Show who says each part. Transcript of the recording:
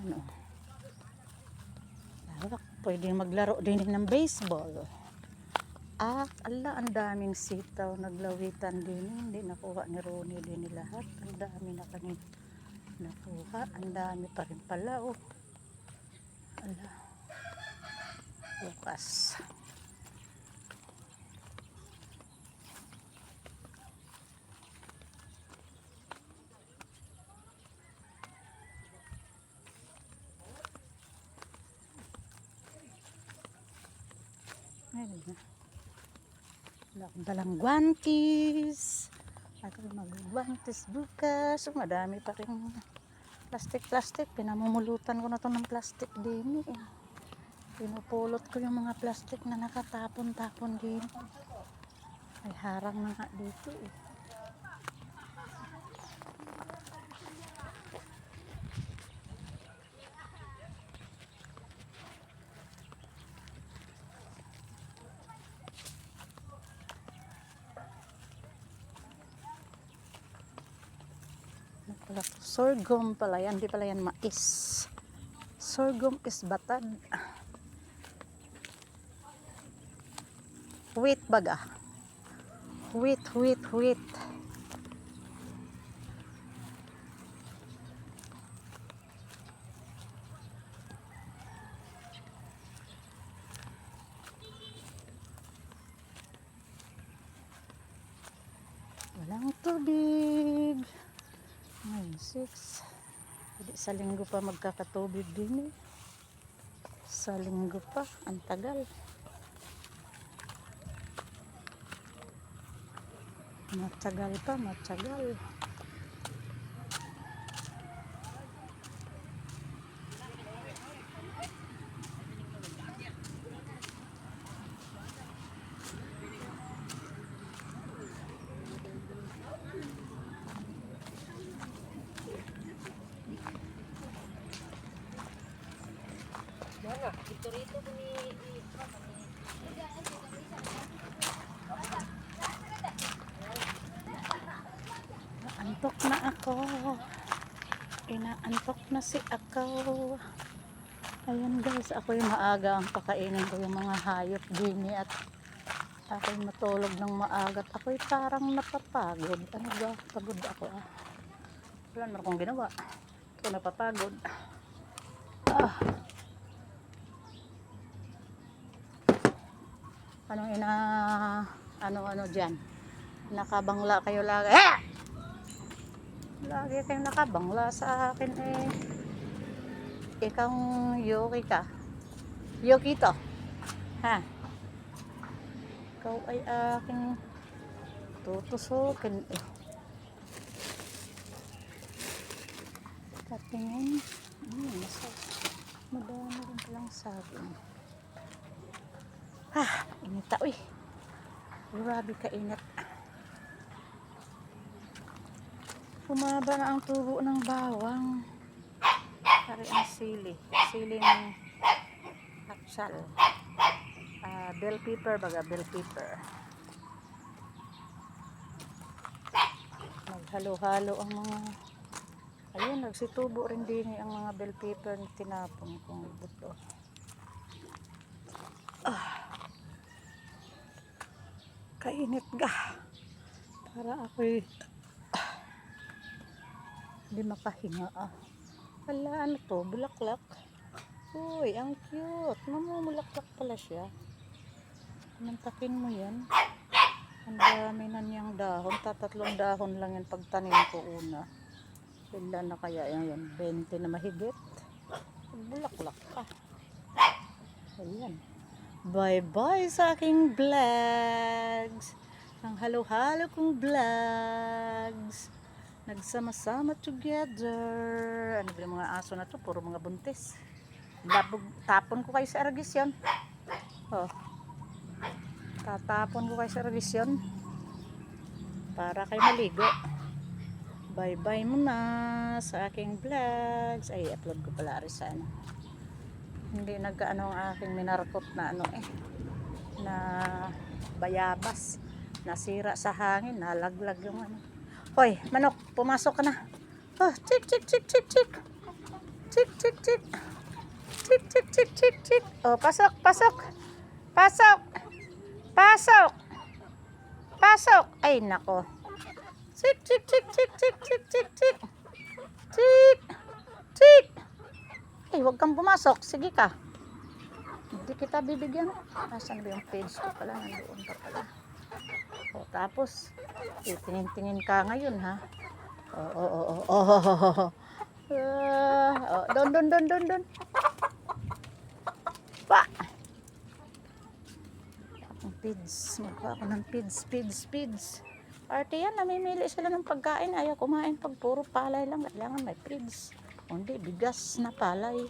Speaker 1: Ayan o. Lawak. Pwede maglaro din ng baseball. At ala, ang daming sitaw. Naglawitan din. Hindi nakuha ni Ronnie din lahat. Ang dami na kami nakuha. Ang dami pa rin pala oh. Ala. Bukas. Ayun na. Wala akong dalang guantes. Ako mag-guantes bukas. So, madami pa rin plastic-plastic. Pinamumulutan ko na to ng plastic din eh. Pinupulot ko yung mga plastic na nakatapon-tapon din. Ay harang na nga dito eh. Ano pala? Sorghum pala yan. Di pala yan mais. Sorghum is batad. Wheat baga. Wheat, wheat, wheat. Walang tubig. Ngayon, 6. Hindi sa linggo pa magkakatubig din eh. Sa linggo pa. Ang tagal. Matagal pa, matagal. Antok na ako. Inaantok na si ako. Ayan guys, ako yung maaga ang pakainin ko yung mga hayop din at ako'y matulog ng maaga at ako'y parang napapagod. Ano ba? Pagod ako ah. Wala naman akong ginawa. Ako napapagod. Ah. Anong ina... Ano-ano dyan? Nakabangla kayo lagi. Eh! Lagi kayong nakabangla sa akin eh. Ikaw yoki ka. Yoki to. Ha? Ikaw ay aking tutusukin eh. Katingin. Hmm, madami rin palang saging. Ah, inita uy. Grabe ka init. Humaba na ang tubo ng bawang. Pare ang sili. Siling haksal. Ah, bell pepper baga, bell pepper. Naghalo-halo ang mga Ayun, nagsitubo rin din ang mga bell pepper na tinapon kong buto. Ah. Kainit ga. Para ako'y hindi makahinga ah. Hala, ano to? Bulaklak. Uy, ang cute. Mamumulaklak pala siya. Mantakin mo yan. Ang dami na niyang dahon. Tatatlong dahon lang yan pagtanim ko una. Ilan na kaya yan yan? 20 na mahigit. Bulaklak pa. Ayan. Bye-bye sa aking vlogs. Ang halo-halo kong vlogs nagsama-sama together. Ano ba yung mga aso na to? Puro mga buntis. Labog, tapon ko kayo sa eragisyon. Oh. Tatapon ko kayo sa eragisyon. Para kayo maligo. Bye-bye muna sa aking vlogs. Ay, upload ko pala rin ano. Hindi nagkaano ang aking minarkot na ano eh. Na bayabas. Nasira sa hangin. Nalaglag yung ano. Hoy, manok, pumasok ka na. Oh, chik, chik, chik, chik, chik. Chik, chik, chik. Chik, chik, chik, chik, chik. Oh, pasok, pasok. Pasok. Pasok. Pasok. Ay, nako. Chik, chik, chik, chik, chik, chik, chik, chik. Chik. Chik. Ay, huwag kang pumasok. Sige ka. Hindi kita bibigyan. Asan ba yung page ko pala? Nandoon ka pala. O, tapos, titingin-tingin ka ngayon, ha? Oo, oo, oo, oo, oo. Ah, oh, doon, doon, doon, doon, doon. Pa! Ang pids. Magpa ako ng pids, pids, pids. Arte yan, namimili sila ng pagkain. Ayaw kumain pag puro palay lang. Kailangan may pids. Hindi, bigas na palay.